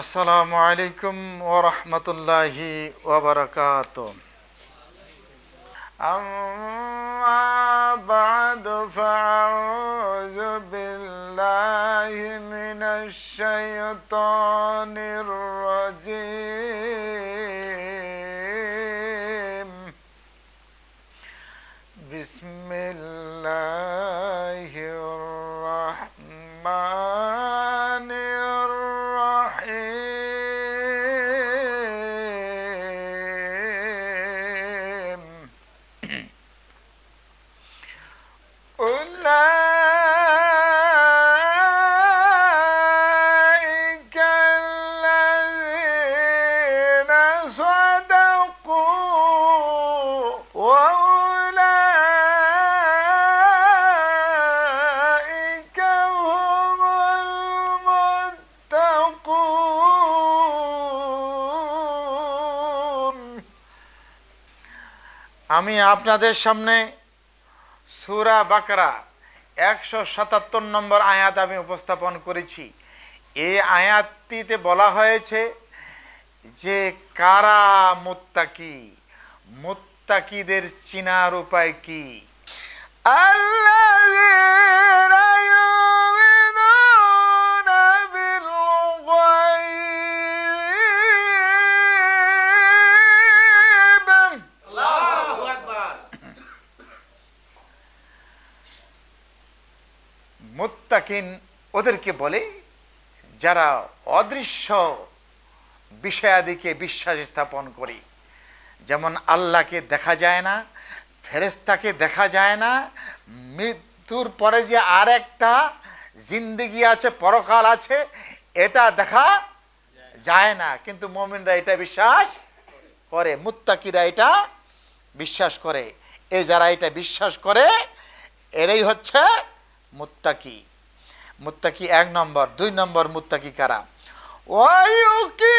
আসসালামু আলাইকুম ওরহমতুল্লাহি ওবরকাত أما بعد فأعوذ بالله من الشيطان الرجيم بسم الله الرحمن আমি আপনাদের সামনে সুরা বাকরা একশো সাতাত্তর নম্বর আয়াত আমি উপস্থাপন করেছি। এই আয়াতটিতে বলা হয়েছে যে, কারা মোত্তাকি? মোত্তাকিদের চিনার উপায় কি? আল্লাহ মুত্তাকিন ওদেরকে বলে, যারা অদৃশ্য বিষয়াদিকে বিশ্বাস স্থাপন করে, যেমন আল্লাহকে দেখা যায় না ফেরেস্তাকে দেখা যায় না, মৃত্যুর পরে যে আর একটা জিন্দগি আছে, পরকাল আছে, এটা দেখা যায় না। কিন্তু মমিনরা এটা বিশ্বাস করে, মুত্তাকিরা এটা বিশ্বাস করে। এ যারা এটা বিশ্বাস করে, এরাই হচ্ছে মুত্তাকি। মুত্তাকি এক নম্বর, দুই নম্বর মুত্তাকি কারা? ওয়ায়ুকি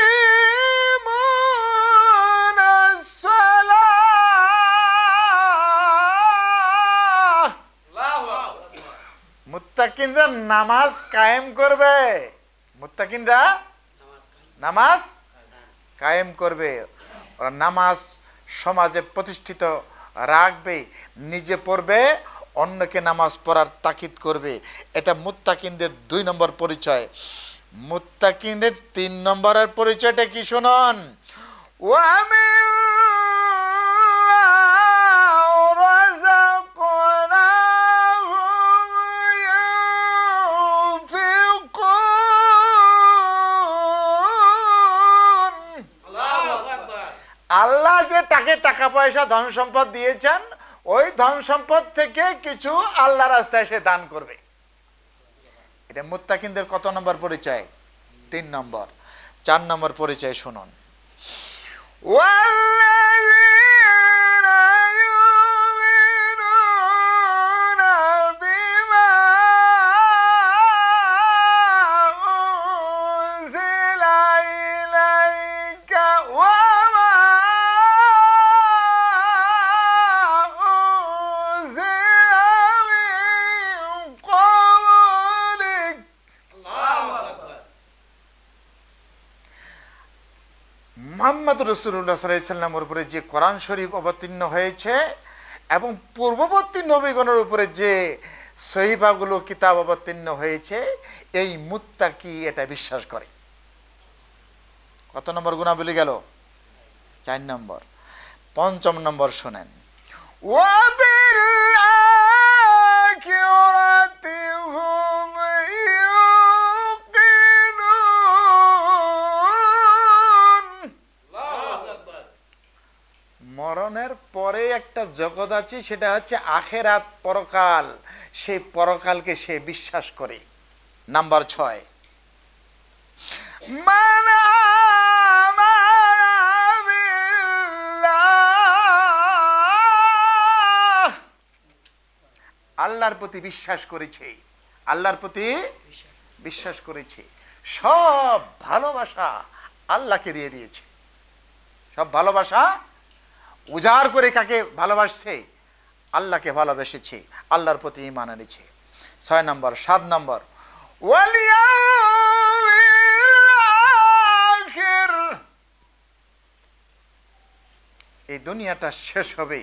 মুত্তাকিনরা নামাজ কায়েম করবে। মুত্তাকিনরা নামাজ কায়েম করবে। ওরা নামাজ সমাজে প্রতিষ্ঠিত রাখবে, নিজে পড়বে, অন্যকে নামাজ পড়ার তাকিদ করবে। এটা মুত্তাকিনদের দুই নম্বর পরিচয়। মুত্তাকিনদের তিন নম্বরের পরিচয়টা কি শুনন? আমি তাকে টাকা পয়সা ধন সম্পদ দিয়েছেন, ওই ধন সম্পদ থেকে কিছু আল্লাহ রাস্তায় সে দান করবে। এটা মুত্তাকিনদের কত নম্বর পরিচয়? তিন নম্বর। চার নম্বর পরিচয় শুনুন। ওয়াল্লাহ রসুল্লাহ উপরে যে কোরআন শরীফ অবতীর্ণ হয়েছে, এবং পূর্ববর্তী নবীগণের উপরে যে সহিফাগুলো, কিতাব অবতীর্ণ হয়েছে, এই মুত্তা কি এটা বিশ্বাস করে। কত নম্বর গুণাবলী গেল? চার নম্বর। পঞ্চম নম্বর শোনেন। ওয়াবিল পরে একটা জগৎ আছে, সেটা হচ্ছে আখেরাত পরকাল। সেই পরকালকে সে বিশ্বাস করে। নাম্বার ছয়। আল্লাহর প্রতি বিশ্বাস করেছে। আল্লাহর প্রতি বিশ্বাস করেছে। সব ভালোবাসা আল্লাহকে দিয়ে দিয়েছে। সব ভালোবাসা উজাড় করে কাকে ভালোবাসছে? আল্লাহকে ভালোবেসেছে, আল্লাহর প্রতি ইমান এনেছে। ছয় নম্বর, সাত নম্বর এই দুনিয়াটা শেষ হবে,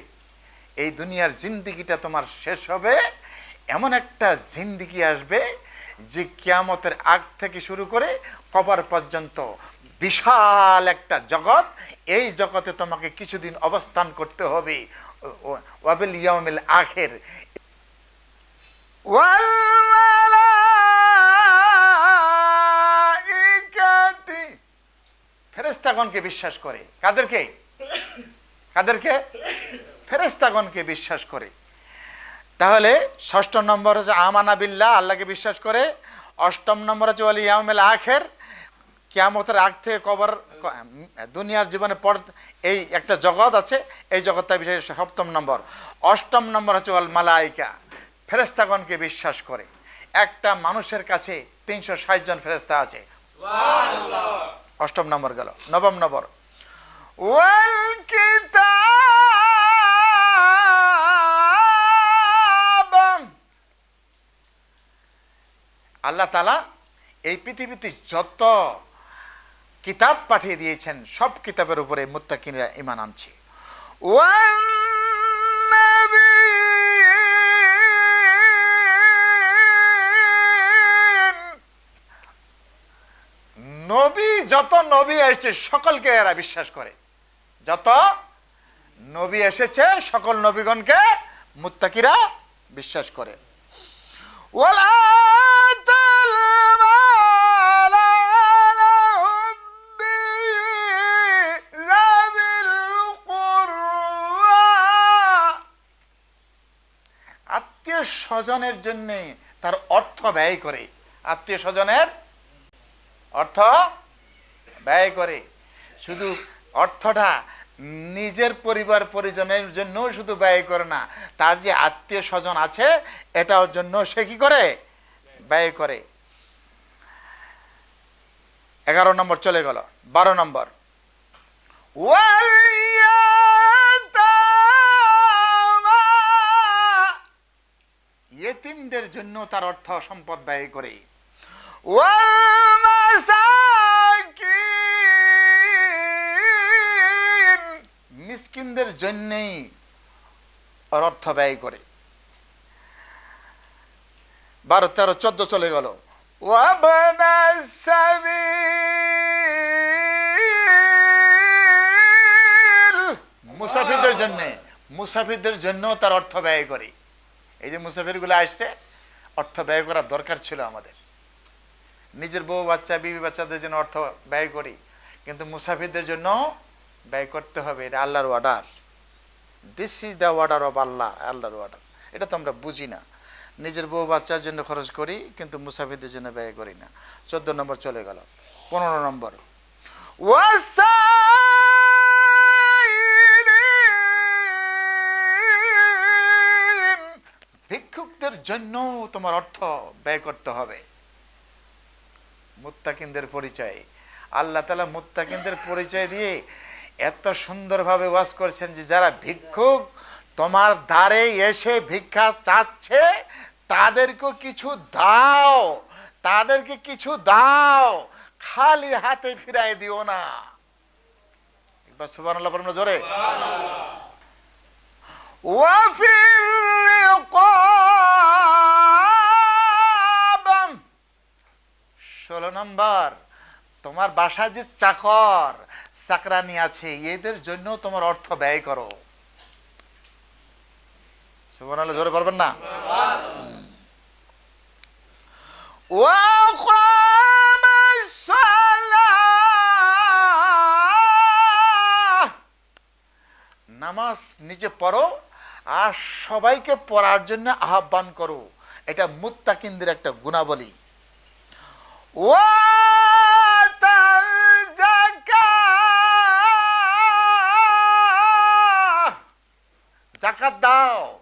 এই দুনিয়ার জিন্দিগিটা তোমার শেষ হবে, এমন একটা জিন্দিগি আসবে যে কিয়ামতের আগ থেকে শুরু করে কবার পর্যন্ত বিশাল একটা জগৎ। এই জগতে তোমাকে কিছুদিন অবস্থান করতে হবে। আখের। ফেরেস্তাগণকে বিশ্বাস করে। কাদেরকে? কাদেরকে? ফেরেস্তাগণকে বিশ্বাস করে। তাহলে ষষ্ঠ নম্বর হচ্ছে আমানা বিল্লাহ, আল্লাহকে বিশ্বাস করে। অষ্টম নম্বর হচ্ছে ওয়ালি ইয়ামেল আখের। কিয়ামতের আগ থেকে কবর দুনিয়ার জীবনে পর এই একটা জগৎ আছে, এই জগৎটা বিষয়ে সপ্তম নম্বর। অষ্টম নম্বর হচ্ছে ওয়াল মালাইকা। ফেরেস্তাগণকে বিশ্বাস করে। একটা মানুষের কাছে তিনশো ষাট জন ফেরেস্তা আছে। অষ্টম নম্বর গেল, নবম নম্বর। ওয়াল আল্লাহ তালা এই পৃথিবীতে যত কিতাব পাঠিয়ে দিয়েছেন। সব কিতাবের উপরে মুত্তাকিনরা ইমান আনছে। নবী, যত নবী এসেছে, সকলকে এরা বিশ্বাস করে। যত নবী এসেছে, সকল নবীগণকে মুত্তাকিরা বিশ্বাস করে। ওয়ালা স্বজনের জন্য তার অর্থ ব্যয় করে। আত্মীয় স্বজনের অর্থ ব্যয় করে। শুধু অর্থটা নিজের পরিবার পরিজনের জন্য শুধু ব্যয় করে না, তার যে আত্মীয় স্বজন আছে এটার জন্য সে কি করে? ব্যয় করে। এগারো নম্বর চলে গেল। বারো নম্বর। ওয়াল ইয়েতিমদের জন্য তার অর্থ সম্পদ ব্যয় করে। মিসকিনদের জন্যেই অর্থ ব্যয় করে। বারো তেরো চোদ্দ চলে গেল। মুসাফিরদের জন্য মুসাফিরদের জন্য তার অর্থ ব্যয় করে। এই যে মুসাফিরগুলো আসছে, অর্থ ব্যয় করার দরকার ছিল আমাদের। নিজের বউ বাচ্চা, বিবি বাচ্চাদের জন্য অর্থ ব্যয় করি, কিন্তু মুসাফিরদের জন্য ব্যয় করতে হবে, এটা আল্লাহর order this is the order of Allah আল্লাহর অর্ডার এটা তো আমরা বুঝি না। নিজের বউ বাচ্চার জন্য খরচ করি, কিন্তু মুসাফিরদের জন্য ব্যয় করি না। চোদ্দ নম্বর চলে গেল। পনেরো নম্বর। ওয়াসাইলিন। ভিক্ষুকদের জন্য তোমার অর্থ ব্যয় করতে হবে। মুত্তাকিনদের পরিচয়। আল্লাহ তালা মুত্তাকিনদের পরিচয় দিয়ে এত সুন্দরভাবে ওয়াজ করছেন যে যারা ভিক্ষুক তোমার দ্বারে এসে ভিক্ষা চাচ্ছে তাদেরকে কিছু দাও, তাদেরকে কিছু দাও, খালি হাতে ফিরাই দিও না। জোরে। وفي الرقاب ষোলো নম্বর তোমার বাসায় যে চাকর চাকরানি আছে এদের জন্য তোমার অর্থ ব্যয় করো সুবহান আল্লাহ জোরে পারবেন না وأقام الصلاة নামাজ নিজে পড়ো আর সবাইকে পড়ার জন্য আহ্বান করো। এটা মুত্তাকিনদের একটা গুণাবলী। জাকাত। দাও।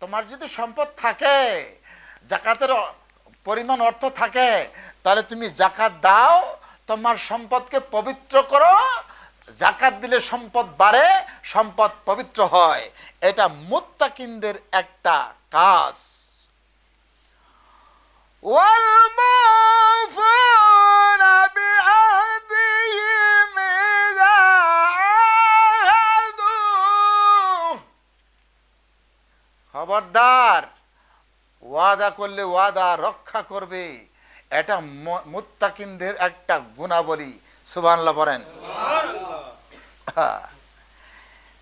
তোমার যদি সম্পদ থাকে, জাকাতের পরিমাণ অর্থ থাকে, তাহলে তুমি জাকাত দাও, তোমার সম্পদকে পবিত্র করো জাকাত দিলে সম্পদ বাড়ে, সম্পদ পবিত্র হয়। এটা মোত্তাকিনদের একটা কাজ। খবরদার, ওয়াদা করলে ওয়াদা রক্ষা করবে। এটা মুত্তাকিনদের একটা গুণাবলী। সুবহানাল্লাহ বলেন। কথা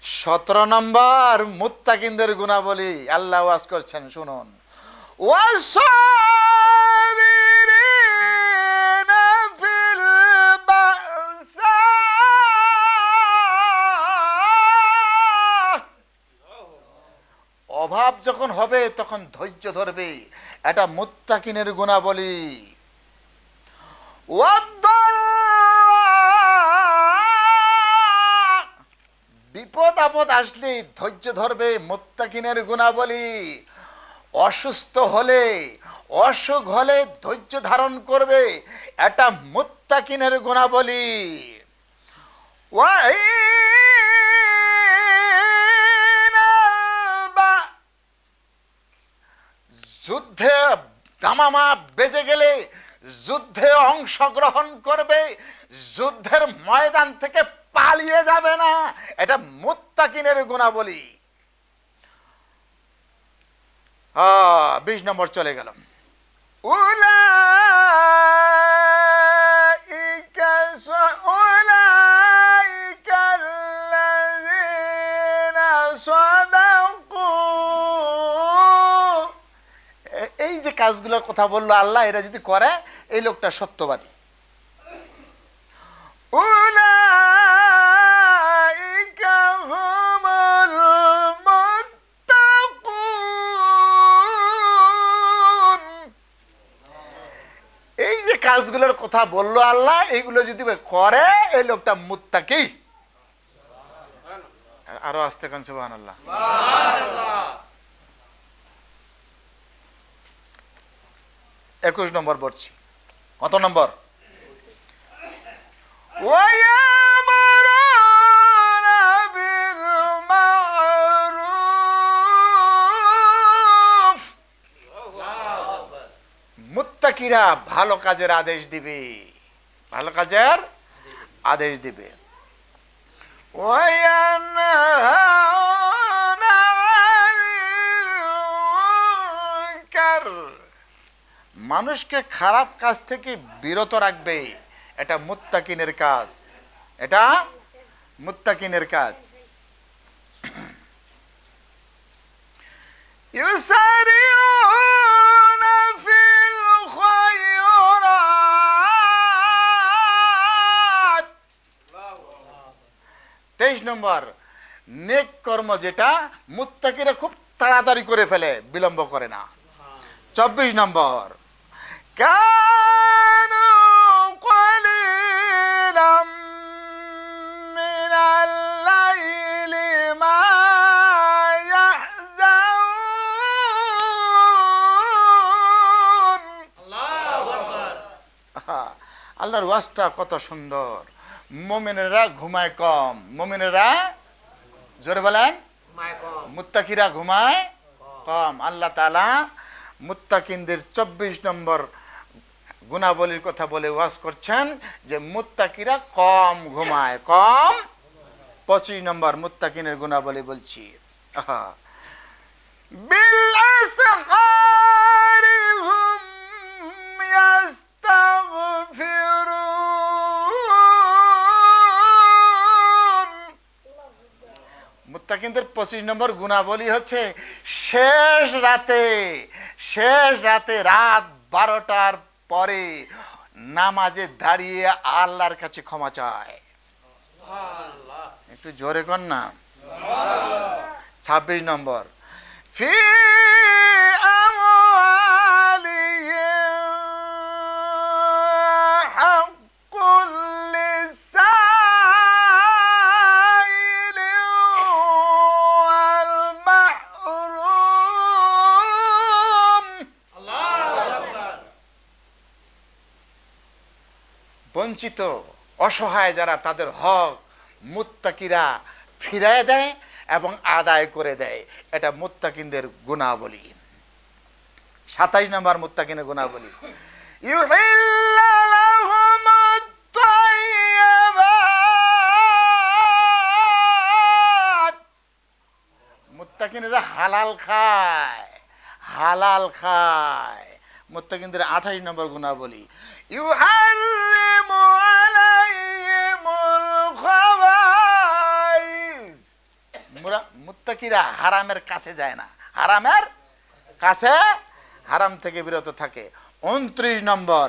সতেরো নম্বর মুত্তাকিনদের গুণাবলী, আল্লাহ ওয়াজ করছেন, শুনুন। অভাব যখন হবে, তখন ধৈর্য ধরবে। এটা মুত্তাকিনের গুণাবলী। বিপদ আপদ আসলে ধৈর্য ধরবে মোত্তাকিনের গুণাবলী। অসুস্থ হলে, অসুখ হলে ধৈর্য ধারণ করবে এটা মোত্তাকিনের গুণাবলী। যুদ্ধে দামামা বেজে গেলে যুদ্ধে অংশগ্রহণ করবে, যুদ্ধের ময়দান থেকে পালিয়ে যাবে না, এটা মুত্তাকিনের গুণাবলী। বিশ নম্বর চলে গেলাম এই যে কাজগুলোর কথা বলল আল্লাহ, এরা যদি করে, এই লোকটা সত্যবাদী। উলাইকা কাজগুলোর কথা বলল আল্লাহ এইগুলো যদি করে, এই লোকটা মুত্তাকি। আরও আসতে কান সুবাহ আল্লাহ একুশ নম্বর পড়ছি। কত নম্বর? ওয়া মুত্তাকিরা ভালো কাজের আদেশ দিবে। ভালো কাজের আদেশ দিবে। মানুষকে খারাপ কাজ থেকে বিরত রাখবে। এটা মুত্তাকিনের কাজ। এটা মুত্তাকিনের কাজ। ইউ ইউসারিউন তেইশ নম্বর। নেক কর্ম যেটা মুত্তাকিরা খুব তাড়াতাড়ি করে ফেলে বিলম্ব করে না। চব্বিশ নম্বর। আল্লাহর ওয়াজটা কত সুন্দর। মোমেনেরা ঘুমায় কম। মোমেনেরা জোরে বলেন। মুত্তাকিরা ঘুমায় কম। আল্লাহ তালা মুত্তাকিনদের চব্বিশ নম্বর গুণাবলীর কথা বলে ওয়াজ করছেন যে মুত্তাকিরা কম ঘুমায় কম। পঁচিশ নম্বর মুত্তাকিনের গুণাবলী বলছি। হ্যাঁ ইয়াস্তাগফিরুন। মুত্তাকিনদের পঁচিশ নম্বর গুণাবলী হচ্ছে শেষ রাতে শেষ রাতে রাত বারোটার পরে নামাজে দাঁড়িয়ে আল্লাহর কাছে ক্ষমা চায়। একটু জোরে কর না। ছাব্বিশ নম্বর। ফি বঞ্চিত, অসহায় যারা তাদের হক মুত্তাকিরা ফিরায় দেয় এবং আদায় করে দেয়। এটা মুত্তাকিনদের গুণাবলী। সাতাইশ নম্বর মুত্তাকিনের গুণাবলী। মুত্তাকিনেরা হালাল খায় হালাল খায়। মুত্তাকিনদের আঠাশ নম্বর গুণাবলী। বলি মুত্তাকিরা হারামের কাছে যায় না। হারামের কাছে হারাম থেকে বিরত থাকে। উনত্রিশ নম্বর।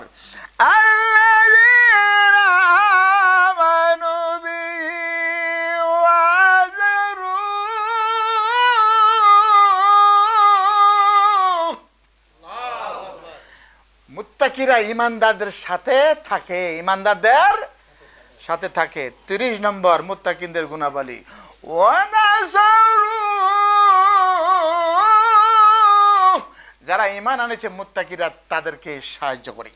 মুত্তাকিরা ইমানদারদের সাথে থাকে ইমানদারদের সাথে থাকে। তিরিশ নম্বর মুত্তাকিনদের গুণাবলী। যারা ইমান আনেছে মুত্তাকিরা তাদেরকে সাহায্য করে।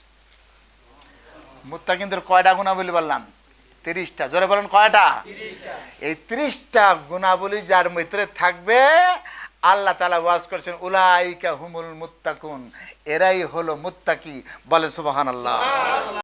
মুত্তাকিনদের কয়টা গুণাবলী বললাম? তিরিশটা। জোরে বলেন কয়টা? এই তিরিশটা গুণাবলী যার ভিতরে থাকবে আল্লাহ তালা ওয়াজ করেছেন উলাইকা হুমুল মুত্তাকুন এরাই হলো মুত্তাকি। বলে সুবহানাল্লাহ।